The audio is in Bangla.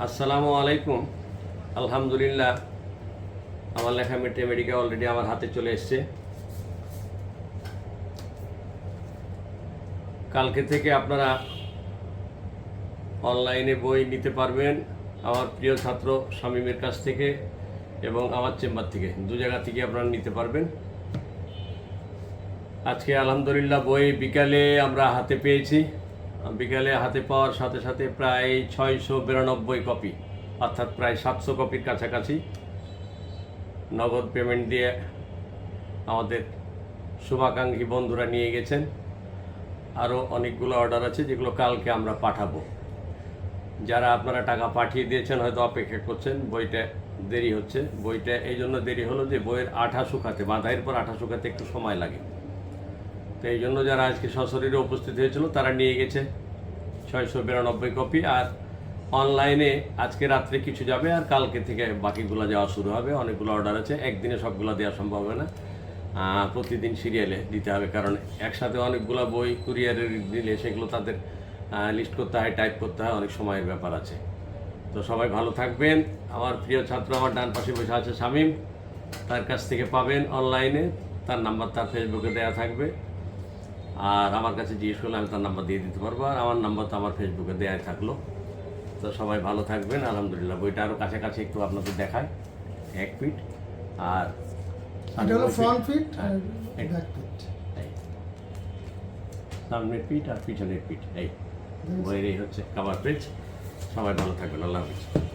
আসসালামু আলাইকুম। আলহামদুলিল্লাহ, আমার লেখা মেটে মেডিকেল অলরেডি আমার হাতে চলে এসছে। কালকে থেকে আপনারা অনলাইনে বই নিতে পারবেন আমার প্রিয় ছাত্র স্বামীমের কাছ থেকে এবং আমার চেম্বার থেকে। দু জায়গা থেকে আপনারা নিতে পারবেন। আজকে আলহামদুলিল্লাহ বই বিকালে আমরা হাতে পেয়েছি। বিকালে হাতে পাওয়ার সাথে সাথে প্রায় ছয়শো বিরানব্বই কপি, অর্থাৎ প্রায় সাতশো কপির কাছাকাছি নগদ পেমেন্ট দিয়ে আমাদের শুভাকাঙ্ক্ষী বন্ধুরা নিয়ে গেছেন। আরও অনেকগুলো অর্ডার আছে যেগুলো কালকে আমরা পাঠাবো। যারা আপনারা টাকা পাঠিয়ে দিয়েছেন, হয়তো অপেক্ষা করছেন, বইটা দেরি হচ্ছে। বইটা এই জন্য দেরি হলো যে বইয়ের আঠা শুকাতে, বাঁধাইয়ের পর আঠা শুকাতে একটু সময় লাগে। তো এই জন্য যারা আজকে সশরীরে উপস্থিত হয়েছিল, তারা নিয়ে গেছে ছয়শো বিরানব্বই কপি। আর অনলাইনে আজকে রাত্রে কিছু যাবে, আর কালকে থেকে বাকিগুলো যাওয়া শুরু হবে। অনেকগুলো অর্ডার আছে, একদিনে সবগুলো দেওয়া সম্ভব হবে না। প্রতিদিন সিরিয়ালে দিতে হবে, কারণ একসাথে অনেকগুলো বই কুরিয়ারে দিলে সেগুলো তাদের লিস্ট করতে হয় টাইপ করতে হয়, অনেক সময়ের ব্যাপার আছে। তো সবাই ভালো থাকবেন। আমার প্রিয় ছাত্র আমার ডান পাশে বসে আছে শামীম। তার কাছ থেকে পাবেন অনলাইনে তার নাম্বার তার ফেসবুকে দেওয়া থাকবে। আর আমার কাছে জিজ্ঞেস করলে আমি তার নাম্বার দিয়ে দিতে পারব। আর আমার নাম্বার তো আমার ফেসবুকে দেওয়াই থাকল। তো সবাই ভালো থাকবেন আলহামদুলিল্লাহ। বইটা আরও কাছাকাছি একটু আপনাদের দেখায় এক ফিট। আর এটা হলো ফ্রন্ট ফিট। আর ব্যাক ফিট। সামনের পিঠ আর পিছনের পিঠ এই। বইয়ের এই হচ্ছে কাভার পেজ সবাই ভালো থাকবেন। আল্লাহ হাফিজ।